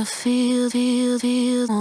Wanna feel, feel, feel.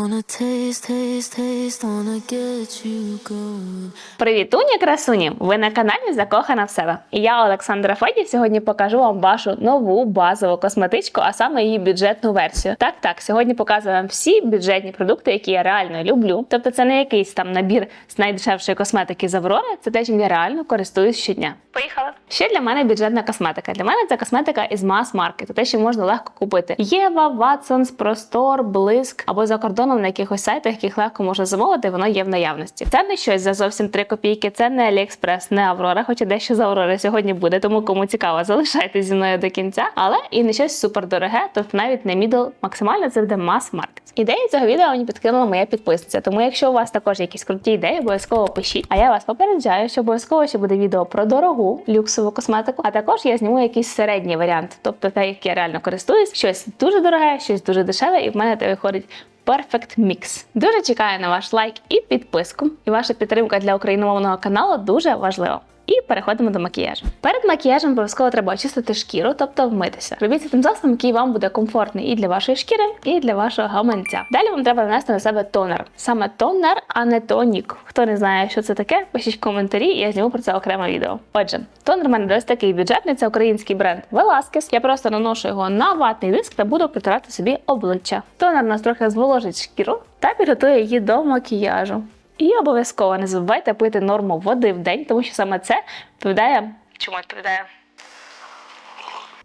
Going. Привітуні, красуні! Ви на каналі Закохана в себе. І я, Олександра Феді, сьогодні покажу вам вашу нову базову косметичку, а саме її бюджетну версію. Так, так, сьогодні показую вам всі бюджетні продукти, які я реально люблю. Тобто, це не якийсь там набір з найдешевшої косметики з Аврори, це те, чим я реально користуюсь щодня. Поїхали! Ще для мене бюджетна косметика. Для мене це косметика із мас-маркету, те, що можна легко купити. Єва, Ватсонс, Простор, Блиск або за кордоном на якихось сайтах, яких легко можна замовити, воно є в наявності. Це не щось за зовсім 3 копійки, це не Аліекспрес, не Аврора, хоча дещо з Аврори сьогодні буде, тому кому цікаво, залишайтесь зі мною до кінця. Але і не щось супер дороге, тобто навіть не мідл, максимально це буде мас-маркет. Ідеї цього відео мені підкинула моя підписниця. Тому, якщо у вас також якісь круті ідеї, обов'язково пишіть. А я вас попереджаю, що обов'язково ще буде відео про дорогу люксову косметику. А також я зніму якийсь середній варіант, тобто те, як я реально користуюсь, щось дуже дороге, щось дуже дешеве, і в мене це виходить. Perfect Mix. Дуже чекаю на ваш лайк і підписку. І ваша підтримка для україномовного каналу дуже важлива. І переходимо до макіяжу. Перед макіяжем обов'язково треба очистити шкіру, тобто вмитися. Робіть це тим засобом, який вам буде комфортний і для вашої шкіри, і для вашого гаманця. Далі вам треба нанести на себе тонер. Саме тонер, а не тонік. Хто не знає, що це таке, пишіть в коментарі, і я зніму про це окреме відео. Отже, тонер в мене досить такий бюджетний, це український бренд Velasquez. Я просто наношу його на ватний диск та буду притирати собі обличчя. Тонер нас трохи зволожить шкіру та підготує її до макіяжу. І обов'язково не забувайте пити норму води в день, тому що саме це відповідає. Чому відповідає?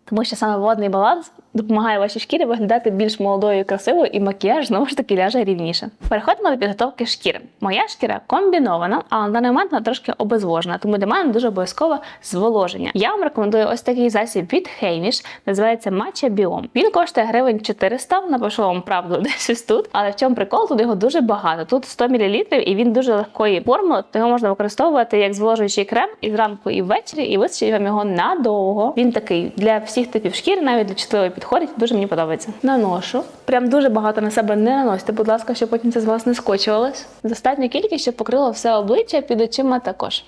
Тому що саме водний баланс допомагає вашій шкірі виглядати більш молодою і красивою, і макіяж знову ж таки ляже рівніше. Переходимо до підготовки шкіри. Моя шкіра комбінована, а на даний момент вона трошки обезвожена, тому для мене дуже обов'язково зволоження. Я вам рекомендую ось такий засіб від Heimish, називається Matcha Biome. Він коштує гривень 400, напишу вам правду десь тут. Але в чому прикол? Тут його дуже багато. Тут 100 мл і він дуже легкої форми, то його можна використовувати як зволожуючий крем і зранку, і ввечері, і вистачить вам його надовго. Він такий для всіх типів шкіри, навіть для чутливої підходить. Дуже мені подобається. Наношу. Прям дуже багато на себе не наносьте, будь ласка, щоб потім це з вас не скочувалось. Достатньо кількість, щоб покрило все обличчя під очима також.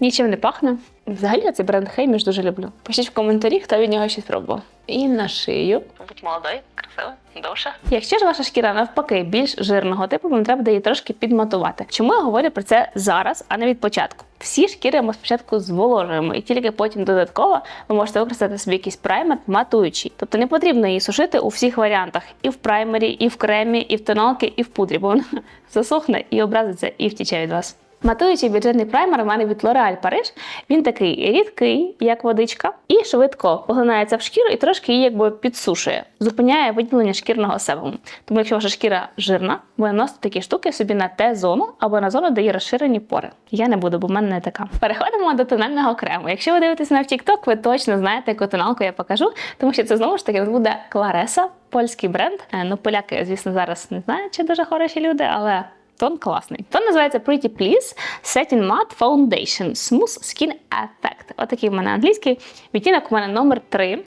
Нічим не пахне. Взагалі я цей бренд Хейміш дуже люблю. Пишіть в коментарі, хто від нього щось пробував. І на шию. Будь молодою, красива, довша. Якщо ж ваша шкіра навпаки більш жирного типу, вам треба її трошки підматувати. Чому я говорю про це зараз, а не від початку? Всі шкіри ми спочатку зволожуємо, і тільки потім додатково ви можете використати собі якийсь праймер матуючий. Тобто не потрібно її сушити у всіх варіантах: і в праймері, і в кремі, і в тоналки, і в пудрі, бо вона засохне і образиться, і втіче від вас. Матуючий бюджетний праймер у мене від L'Oréal Paris. Він такий рідкий, як водичка, і швидко поглинається в шкіру і трошки її якби підсушує, зупиняє виділення шкірного себуму. Тому якщо ваша шкіра жирна, ви наносите такі штуки собі на Т-зону або на зону, де є розширені пори. Я не буду, бо в мене не така. Переходимо до тонального крему. Якщо ви дивитесь на TikTok, ви точно знаєте, яку тоналку я покажу, тому що це знову ж таки буде Клареса, польський бренд. Е, Ну, поляки, звісно, зараз не знають, чи дуже хороші люди, але. Тон класний. Тон називається Pretty Please Satin Matte Foundation Smooth Skin Effect. Отакий в мене англійський. Відтінок у мене номер 3.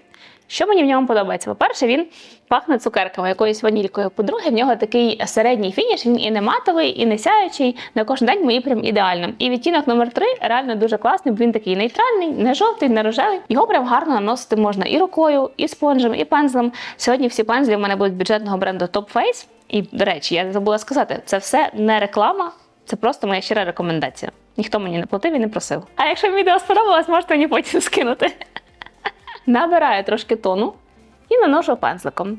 Що мені в ньому подобається? По-перше, він пахне цукерками, якоюсь ванількою. По-друге, в нього такий середній фініш, він і не матовий, і не сяючий. На кожен день мені прям ідеально. І відтінок номер 3 реально дуже класний, бо він такий нейтральний, не жовтий, не рожевий. Його прям гарно наносити можна і рукою, і спонжем, і пензлем. Сьогодні всі пензлі в мене будуть бюджетного бренду Top Face. І, до речі, я забула сказати, це все не реклама, це просто моя щира рекомендація. Ніхто мені не платив і не просив. А якщо відео сподобалось, можете мені потім скинути. Набираю трошки тону і наношу пензликом.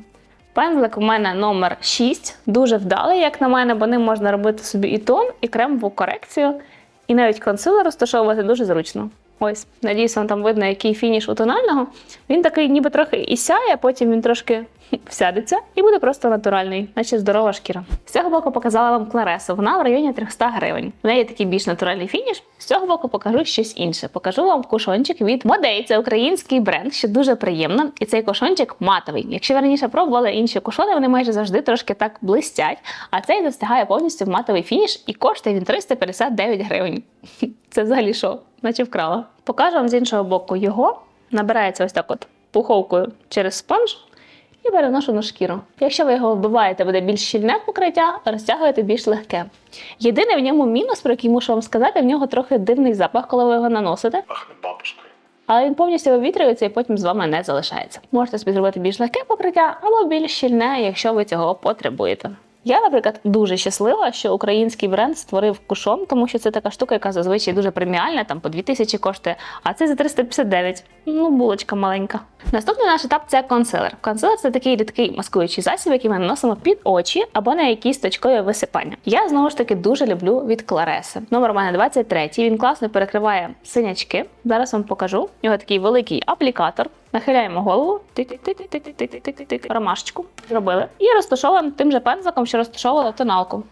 Пензлик у мене номер 6, дуже вдалий, як на мене, бо ним можна робити собі і тон, і кремову корекцію, і навіть консилер розташовувати дуже зручно. Ось, надіюсь, вам там видно, який фініш у тонального. Він такий, ніби трохи і сяє, потім він трошки всядеться і буде просто натуральний, наче здорова шкіра. З цього боку показала вам Кларесу. Вона в районі 300 гривень. В неї такий більш натуральний фініш. З цього боку покажу щось інше. Покажу вам кушончик від Модей. Це український бренд, що дуже приємно. І цей кушончик матовий. Якщо ви раніше пробували інші кушони, вони майже завжди трошки так блистять. А цей достигає повністю в матовий фініш і коштує він 359 гривень. Це взагалі що? Наче вкрала. Покажу вам з іншого боку його. Набирається ось так от пуховкою через спонж і переношу на шкіру. Якщо ви його вбиваєте, буде більш щільне покриття, розтягуєте більш легке. Єдиний в ньому мінус, про який мушу вам сказати, в нього трохи дивний запах, коли ви його наносите. Пахне бабушкою. але він повністю вивітрюється і потім з вами не залишається. Можете собі зробити більш легке покриття або більш щільне, якщо ви цього потребуєте. Я, наприклад, дуже щаслива, що український бренд створив кушон, тому що це така штука, яка зазвичай дуже преміальна, там по 2000 коштує, а це за 359. Ну, булочка маленька. Наступний наш етап це консилер. Консилер це такий рідкий маскуючий засіб, який ми наносимо під очі або на якісь точкові висипання. Я знову ж таки дуже люблю від Клареси. Номер у мене 23. Він класно перекриває синячки. Зараз вам покажу. У нього такий великий аплікатор. Нахиляємо голову, тик-тик-тик-тик-тик-тик-тик-тик, ромашечку зробили. І розташовуємо тим же пензликом, що розташовували тоналку.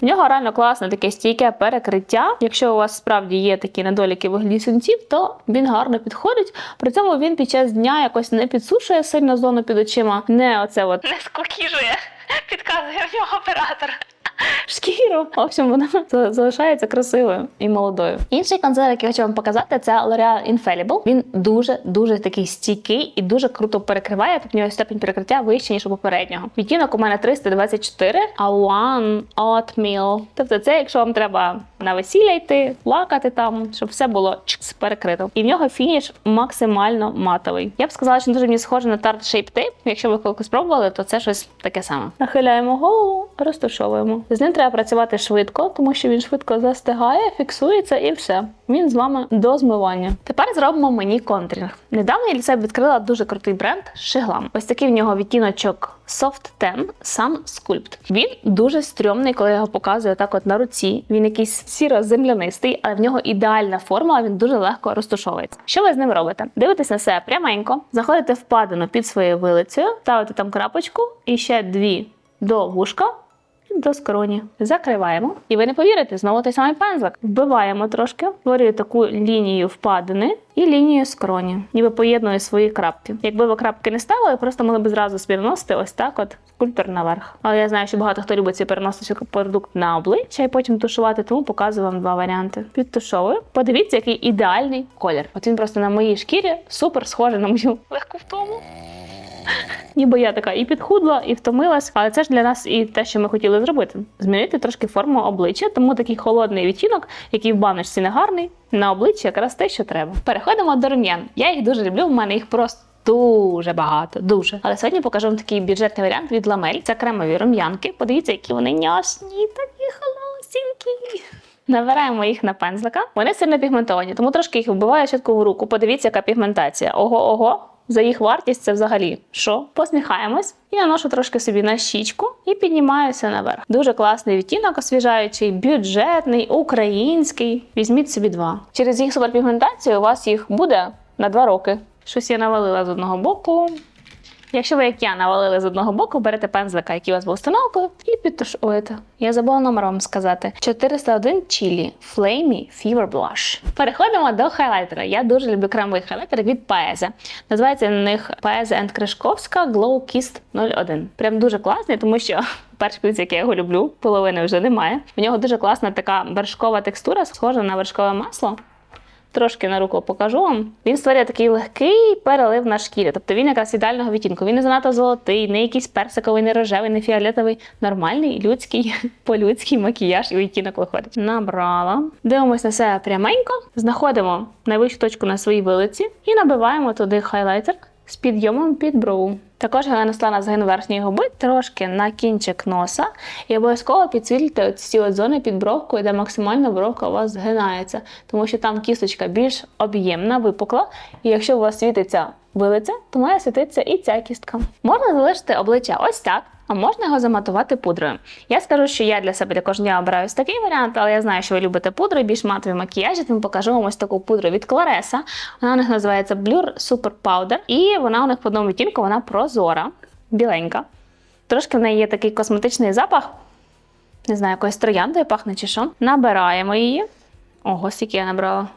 В нього реально класне таке стійке перекриття. Якщо у вас справді є такі недоліки в вигляді синців, то він гарно підходить. При цьому він під час дня якось не підсушує сильно зону під очима, не оце от не скукіжує, підказує в нього оператор. Шкіру. В общем, вона залишається красивою і молодою. Інший консилер, який хочу вам показати, це L'Oreal Infallible. Він дуже дуже такий стійкий і дуже круто перекриває. Тут в нього степень перекриття вищий, ніж у попереднього. Відтінок у мене 324, а One Oatmeal. Тобто, це якщо вам треба на весілля йти, плакати там, щоб все було чкс, перекрито. І в нього фініш максимально матовий. Я б сказала, що він дуже мені схожий на Tarte Shape Tape. Якщо ви колись спробували, то це щось таке саме. Нахиляємо голову, розташовуємо. З ним треба працювати швидко, тому що він швидко застигає, фіксується і все. Він з вами до змивання. Тепер зробимо мені контурінг. Недавно я для себе відкрила дуже крутий бренд Шиглам. Ось такий в нього відтіночок Soft Tan Sun Sculpt. Він дуже стрьомний, коли я його показую так от на руці. Він якийсь сіро-землянистий, але в нього ідеальна формула, він дуже легко розташовується. Що ви з ним робите? Дивитесь на себе пряменько, заходите в падину під своєю вилицею, ставите там крапочку і ще дві до вушка до скроні. Закриваємо. І ви не повірите, знову той самий пензлик. Вбиваємо трошки, створюю таку лінію впадини і лінію скроні. Ніби поєдную свої крапки. Якби ви крапки не ставили, просто могли б зразу собі наносити ось так от скульптор наверх. Але я знаю, що багато хто любить переносити продукт на обличчя і потім тушувати, тому показую вам два варіанти. Підтушовую. Подивіться, який ідеальний колір. От він просто на моїй шкірі супер схожий на мою легку втому. Ніби я така і підхудла, і втомилась, але це ж для нас і те, що ми хотіли зробити: змінити трошки форму обличчя, тому такий холодний відтінок, який в баночці не гарний, на обличчі якраз те, що треба. Переходимо до рум'ян. Я їх дуже люблю, в мене їх просто. Дуже багато, дуже. Але сьогодні покажу вам такий бюджетний варіант від Ламель. Це кремові рум'янки. Подивіться, які вони няшні, такі холосінькі. Набираємо їх на пензлика. Вони сильно пігментовані, тому трошки їх вбиваю щітку в руку. Подивіться, яка пігментація. Ого, ого. За їх вартість це взагалі що? Посміхаємось і наношу трошки собі на щічку і піднімаюся наверх. Дуже класний відтінок, освіжаючий, бюджетний, український. Візьміть собі два. Через їх суперпігментацію у вас їх буде на два роки. Щось я навалила з одного боку. Якщо ви, як я, навалили з одного боку, берете пензлика, який у вас був установкою, і підтушуєте. Я забула номер вам сказати: 401 Chili Flamey Fever Blush. Переходимо до хайлайтера. Я дуже люблю кремовий хайлайтер від Paese. Називається на них Paese and Кришковська Glow Kissed 01. Прям дуже класний, тому що перший плюс, який я його люблю, половини вже немає. У нього дуже класна така вершкова текстура, схожа на вершкове масло. Трошки на руку покажу вам. Він створює такий легкий перелив на шкірі. Тобто він якраз ідеального відтінку. Він не занадто золотий, не якийсь персиковий, не рожевий, не фіолетовий. Нормальний людський по-людський макіяж і відтінок виходить. Набрала. Дивимося на себе пряменько, знаходимо найвищу точку на своїй вилиці і набиваємо туди хайлайтер з підйомом під брову. Також я нанесла на згин верхньої губи трошки на кінчик носа і обов'язково підсвітлюйте ці от зони під бровкою, де максимально бровка у вас згинається, тому що там кісточка більш об'ємна, випукла. І якщо у вас світиться вилиця, то має світитися і ця кістка. Можна залишити обличчя ось так. А можна його заматувати пудрою. Я скажу, що я для себе також не обираю ось такий варіант, але я знаю, що ви любите пудри, більш матові макіяжі, тому покажу вам ось таку пудру від Клареса. Вона у них називається Blur Super Powder, і вона у них по одному відтінку, вона прозора, біленька. Трошки в неї є такий косметичний запах. Не знаю, якоюсь трояндою пахне чи що. Набираємо її. Ого, скільки я набрала.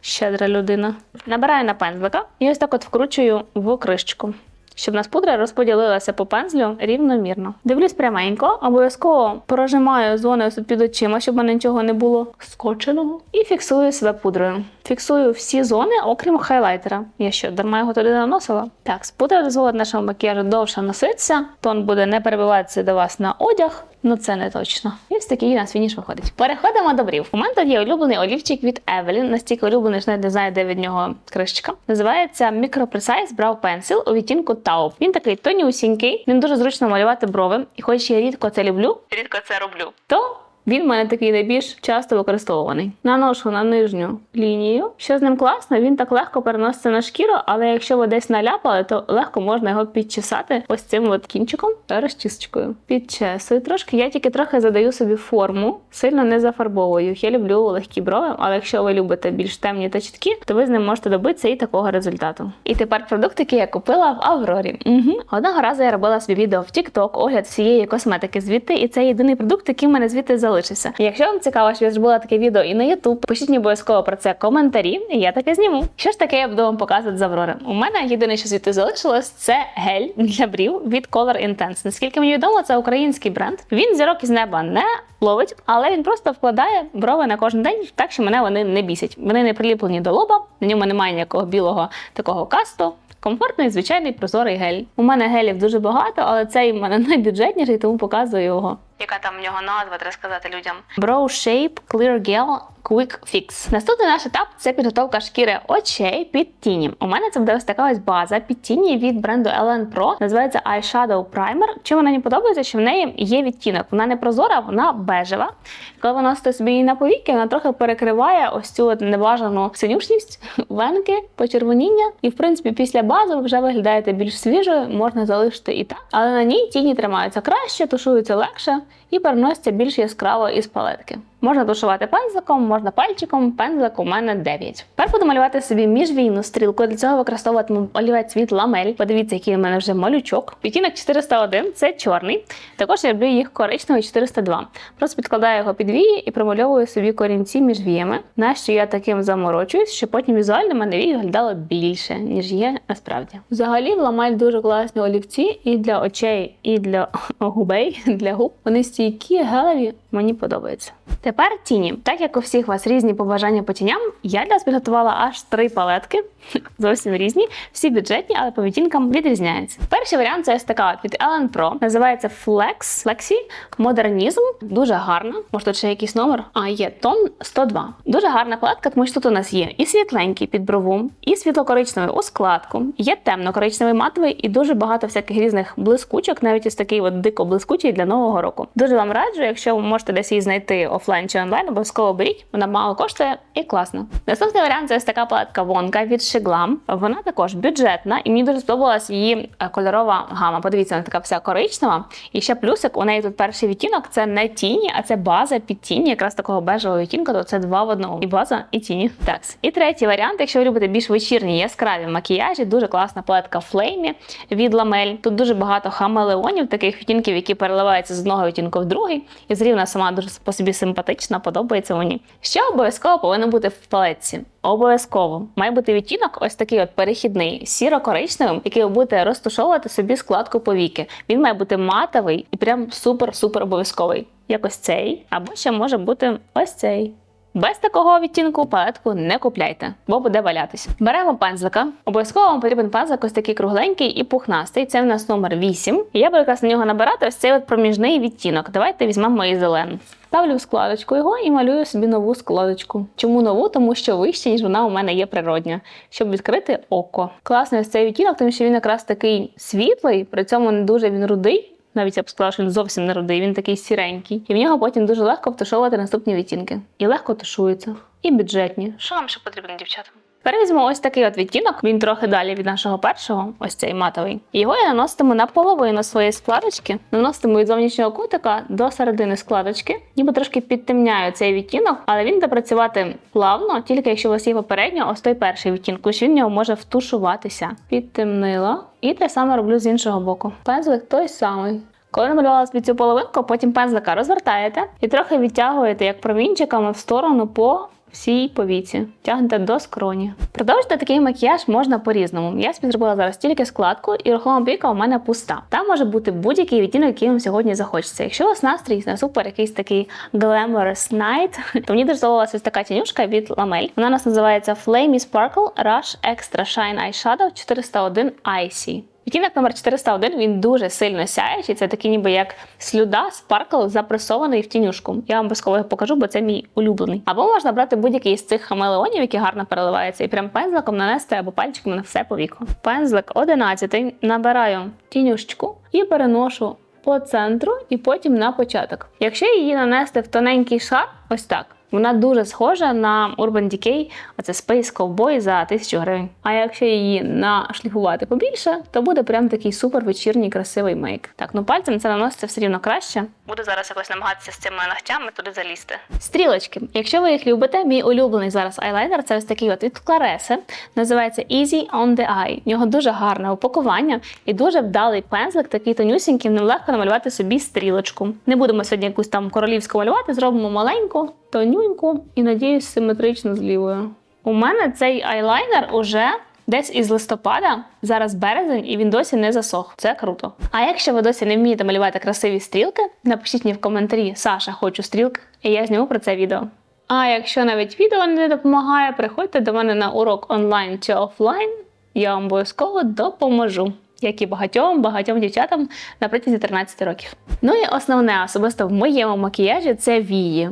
Щедра людина. Набираю на пензлика і ось так от вкручую в кришечку щоб у нас пудра розподілилася по пензлю рівномірно. Дивлюсь пряменько, обов'язково прожимаю зони під очима, щоб мене нічого не було скоченого. І фіксую себе пудрою. Фіксую всі зони, окрім хайлайтера. Я що, дарма його туди наносила? Так, пудра дозволить нашому макіяжу довше носитися, тон буде не перебиватися до вас на одяг. Ну це не точно. І ось такий у нас фініш виходить. Переходимо до брів. У мене тут є улюблений олівчик від Evelyn, настільки улюблений, що навіть не знаю, де від нього кришечка. Називається Micro Precise Brow Pencil у відтінку Taupe. Він такий тонюсінький, він дуже зручно малювати брови. І хоч я рідко це люблю, рідко це роблю, то він в мене такий найбільш часто використовуваний. Наношу на нижню лінію. Що з ним класно, він так легко переноситься на шкіру, але якщо ви десь наляпали, то легко можна його підчесати ось цим от кінчиком та розчісочкою. Підчесую трошки. Я тільки трохи задаю собі форму, сильно не зафарбовую. Я люблю легкі брови, але якщо ви любите більш темні та чіткі, то ви з ним можете добитися і такого результату. І тепер продукт, який я купила в Аврорі. Угу. Одного разу я робила собі відео в TikTok, огляд всієї косметики звідти, і це єдиний продукт, який мене звідти залишився. Якщо вам цікаво, що я зробила таке відео і на YouTube, пишіть мені обов'язково про це коментарі, і я таке зніму. Що ж таке я буду вам показувати з Аврори? У мене єдине, що звідти залишилось, це гель для брів від Color Intense. Наскільки мені відомо, це український бренд. Він зірок із неба не ловить, але він просто вкладає брови на кожен день, так що мене вони не бісять. Вони не приліплені до лоба, на ньому немає ніякого білого такого касту. Комфортний, звичайний прозорий гель. У мене гелів дуже багато, але цей в мене найбюджетніший, тому показую його. Яка там в нього назва, треба сказати людям. Brow Shape Clear Gel Quick Fix. Наступний наш етап це підготовка шкіри очей під тіні. У мене це буде ось така ось база під тіні від бренду Ellen Pro. Називається Eyeshadow Primer. Чим вона мені подобається, що в неї є відтінок. Вона не прозора, вона бежева. Коли ви носите собі на повіки, вона трохи перекриває ось цю небажану синюшність, венки, почервоніння. І в принципі, після бази ви вже виглядаєте більш свіжою, можна залишити і так. Але на ній тіні тримаються краще, тушуються легше і переносяться більш яскраво із палетки. Можна тушувати пензликом, можна пальчиком, пензлик у мене 9. Тепер буду малювати собі міжвійну стрілку. Для цього використовуватиму олівець від ламель. Подивіться, який у мене вже малючок. Відтінок 401 це чорний. Також я люблю їх коричневий 402. Просто підкладаю його під вії і промальовую собі корінці між віями. Нащо я таким заморочуюсь, щоб потім візуально мене вії виглядало більше, ніж є насправді. Взагалі, в ламель дуже класні олівці і для очей, і для губей, для губ. Вони стійкі, гелеві, мені подобається. Тепер тіні. Так як у всіх вас різні побажання по тіням, я для вас підготувала аж три палетки, зовсім різні, всі бюджетні, але по відтінкам відрізняються. Перший варіант це ось така від Ellen Pro. Називається Flex Flexi Modernism. Дуже гарна. Може, тут ще якийсь номер? А є тон 102. Дуже гарна палетка, тому що тут у нас є і світленький під брову, і світло-коричневий у складку, є темно-коричневий матовий і дуже багато всяких різних блискучок, навіть ось такий от дико блискучий для нового року. Дуже вам раджу, якщо ви можете десь її знайти офлайн чи онлайн, обов'язково беріть. Вона мало коштує і класно. Наступний варіант це ось така палетка Вонка від Shiglam. Вона також бюджетна, і мені дуже сподобалась її е, кольорова гама. Подивіться, вона така вся коричнева. І ще плюсик, у неї тут перший відтінок це не тіні, а це база під тіні, якраз такого бежевого відтінку, то це два в одному. І база, і тіні. Так. І третій варіант, якщо ви любите більш вечірні яскраві макіяжі, дуже класна палетка Флеймі від ламель. Тут дуже багато хамелеонів, таких відтінків, які переливаються з одного відтінку в другий. І вона сама дуже по собі симпатична, подобається мені. Що обов'язково повинно бути в палетці? Обов'язково має бути відтінок, ось такий от перехідний, сіро-коричневим, який ви будете розташовувати собі складку повіки. Він має бути матовий і прям супер-супер обов'язковий. Як ось цей, або ще може бути ось цей. Без такого відтінку палетку не купляйте, бо буде валятись. Беремо пензлика. Обов'язково вам потрібен пензлик ось такий кругленький і пухнастий. Це в нас номер 8. І я буду якраз на нього набирати ось цей от проміжний відтінок. Давайте візьмемо мої зелену. Ставлю в складочку його і малюю собі нову складочку. Чому нову? Тому що вище, ніж вона у мене є природня, щоб відкрити око. Класний ось цей відтінок, тому що він якраз такий світлий, при цьому не дуже він рудий. Навіть я б сказала, що він зовсім не рудий, він такий сіренький. І в нього потім дуже легко втушовувати наступні відтінки. І легко тушуються. І бюджетні. Що вам ще потрібно, дівчата? Тепер візьмемо ось такий от відтінок, він трохи далі від нашого першого, ось цей матовий. Його я наноситиму на половину своєї складочки, наноситиму від зовнішнього кутика до середини складочки, ніби трошки підтемняю цей відтінок, але він буде працювати плавно, тільки якщо у вас є попередньо ось той перший відтінок, що він в нього може втушуватися. Підтемнила. І те саме роблю з іншого боку. Пензлик той самий. Коли намалювала собі цю половинку, потім пензлика розвертаєте і трохи відтягуєте як промінчиками в сторону по всій повіці. Тягнете до скроні. Продовжити такий макіяж можна по-різному. Я собі зробила зараз тільки складку, і рухома піка у мене пуста. Там може бути будь-який відтінок, який вам сьогодні захочеться. Якщо у вас настрій на супер якийсь такий glamorous night, то мені дуже ось така тінюшка від ламель. Вона у нас називається Flamey Sparkle Rush Extra Shine Eyeshadow 401 Icy. Відтінок номер 401 він дуже сильно сяючий. Це такий ніби як слюда, спаркл запресований в тінюшку. Я вам обов'язково його покажу, бо це мій улюблений. Або можна брати будь-який з цих хамелеонів, які гарно переливаються, і прям пензликом нанести або пальчиком на все по віку. Пензлик 11 набираю тінюшечку і переношу по центру і потім на початок. Якщо її нанести в тоненький шар, ось так. Вона дуже схожа на Urban Decay, оце Space Cowboy за 1000 гривень. А якщо її нашлігувати побільше, то буде прям такий супер вечірній красивий мейк. Так, ну пальцем це наноситься все рівно краще. Буду зараз якось намагатися з цими ногтями туди залізти. Стрілочки. Якщо ви їх любите, мій улюблений зараз айлайнер це ось такий от від Clarese. Називається Easy on the Eye. В нього дуже гарне упакування і дуже вдалий пензлик, такий тонюсінький, ним легко намалювати собі стрілочку. Не будемо сьогодні якусь там королівську малювати, зробимо маленьку, тонюньку і надіюсь, симетрично з лівою. У мене цей айлайнер уже десь із листопада, зараз березень, і він досі не засох. Це круто. А якщо ви досі не вмієте малювати красиві стрілки, напишіть мені в коментарі Саша, хочу стрілки, і я зніму про це відео. А якщо навіть відео не допомагає, приходьте до мене на урок онлайн чи офлайн. Я вам обов'язково допоможу. Як і багатьом багатьом дівчатам на протязі 13 років. Ну і основне, особисто в моєму макіяжі це вії.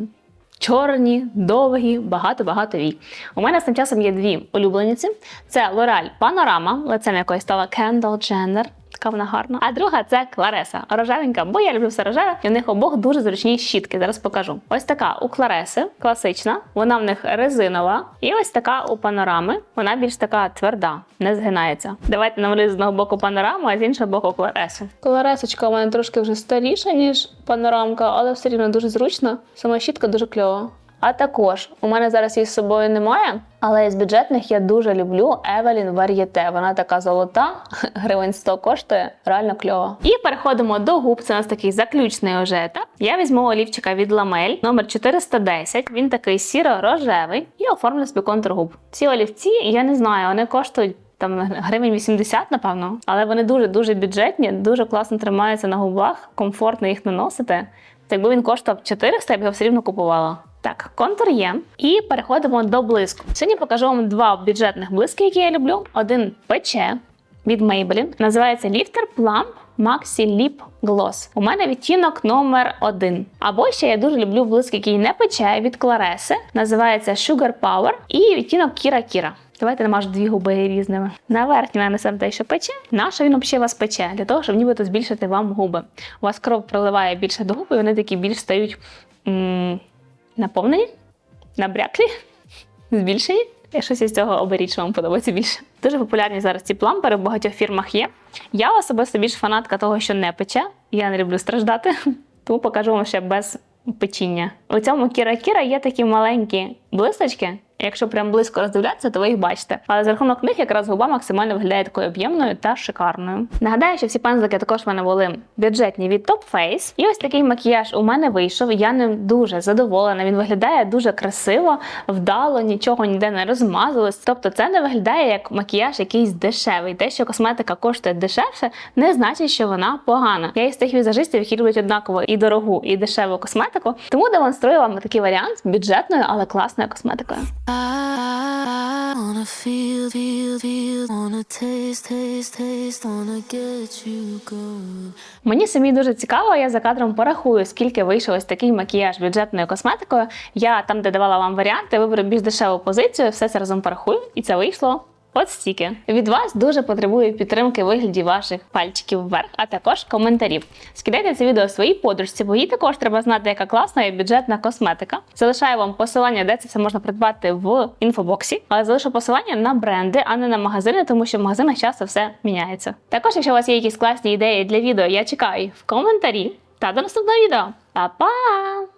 Чорні, довгі, багато-багато вій. У мене з тим часом є дві улюблениці: це L'Oreal Panorama, лицем якої стала Kendall Jenner. Така вона гарна. А друга це Клареса, рожевенька, бо я люблю все рожеве, і в них обох дуже зручні щітки. Зараз покажу. Ось така у Клареси, класична, вона в них резинова. І ось така у панорами. Вона більш така тверда, не згинається. Давайте намалюю з одного боку панораму, а з іншого боку Кларесу. Кларесочка у мене трошки вже старіша, ніж панорамка, але все рівно дуже зручна. Сама щітка дуже кльова. А також у мене зараз її з собою немає, але із бюджетних я дуже люблю Evelyn Varieté. Вона така золота, гривень 100 коштує, реально кльова. І переходимо до губ. Це у нас такий заключний вже етап. Я візьму олівчика від Ламель номер 410. Він такий сіро-рожевий і оформлю собі контур губ. Ці олівці, я не знаю, вони коштують. Там гривень 80, напевно, але вони дуже дуже бюджетні, дуже класно тримаються на губах, комфортно їх наносити. Так якби він коштував 400, я б його все рівно купувала. Так, контур є. І переходимо до блиску. Сьогодні покажу вам два бюджетних блиски, які я люблю. Один пече від Maybelline. Називається Lifter Plump Maxi Lip Gloss. У мене відтінок номер один. Або ще я дуже люблю блиск, який не пече від Clarese. Називається Sugar Power. І відтінок Кіра Кіра. Давайте намажу дві губи різними. На верхню нанесемо те, що пече. Наша він взагалі вас пече, для того, щоб нібито збільшити вам губи. У вас кров проливає більше до губ, і вони такі більш стають наповнені, набряклі, збільшені. Я щось із цього оберіть, що вам подобається більше. Дуже популярні зараз ці плампери в багатьох фірмах є. Я особисто більш фанатка того, що не пече. Я не люблю страждати, тому покажу вам ще без печіння. У цьому Кіра Кіра є такі маленькі блисточки. Якщо прям близько роздивлятися, то ви їх бачите. Але за рахунок них якраз губа максимально виглядає такою об'ємною та шикарною. Нагадаю, що всі пензлики також в мене були бюджетні від Top Face. І ось такий макіяж у мене вийшов. Я ним дуже задоволена. Він виглядає дуже красиво, вдало, нічого ніде не розмазалось. Тобто, це не виглядає як макіяж якийсь дешевий. Те, що косметика коштує дешевше, не значить, що вона погана. Я із тих візажистів, які люблять однаково і дорогу, і дешеву косметику. Тому демонструю вам такий варіант бюджетною, але класною косметикою. I. Мені самі дуже цікаво, я за кадром порахую, скільки вийшов ось такий макіяж бюджетною косметикою. Я там, де давала вам варіанти, виберу більш дешеву позицію, все це разом порахую, і це вийшло. От стільки. Від вас дуже потребую підтримки вигляді ваших пальчиків вверх, а також коментарів. Скидайте це відео своїй подружці, бо їй також треба знати, яка класна і бюджетна косметика. Залишаю вам посилання, де це все можна придбати в інфобоксі, але залишу посилання на бренди, а не на магазини, тому що в магазинах часто все міняється. Також, якщо у вас є якісь класні ідеї для відео, я чекаю в коментарі. Та до наступного відео. Па-па!